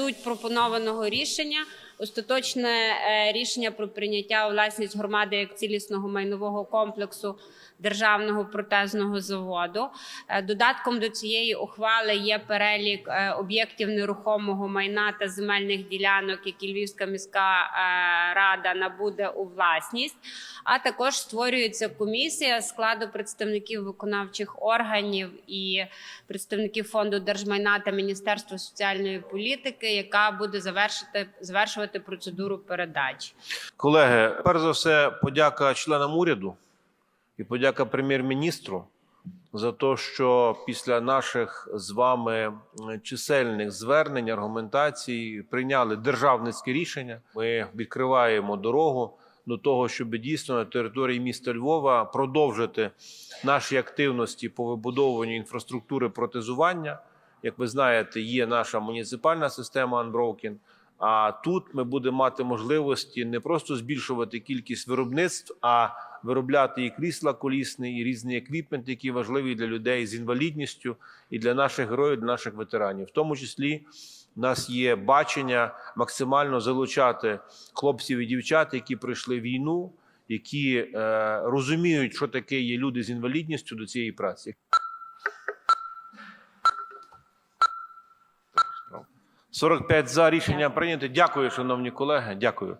суть пропонованого рішення. Остаточне е, рішення про прийняття у власність громади як цілісного майнового комплексу державного протезного заводу. Е, Додатком до цієї ухвали є перелік е, об'єктів нерухомого майна та земельних ділянок, які Львівська міська рада набуде у власність. А також створюється комісія складу представників виконавчих органів і представників фонду держмайна та Міністерства соціальної політики, яка буде завершити завершувати процедуру передачі. Колеги, перш за все, подяка членам уряду і подяка прем'єр-міністру за те, що після наших з вами чисельних звернень, аргументацій прийняли державницьке рішення. Ми відкриваємо дорогу до того, щоб дійсно на території міста Львова продовжити наші активності по вибудовуванню інфраструктури протезування. Як ви знаєте, є наша муніципальна система Unbroken, а тут ми будемо мати можливості не просто збільшувати кількість виробництв, а виробляти і крісла колісні, і різний еквіпмент, які важливі для людей з інвалідністю і для наших героїв, для наших ветеранів. В тому числі у нас є бачення максимально залучати хлопців і дівчат, які пройшли війну, які е, розуміють, що таке є люди з інвалідністю до цієї праці. 45 за рішення прийнято. Дякую, шановні колеги. Дякую.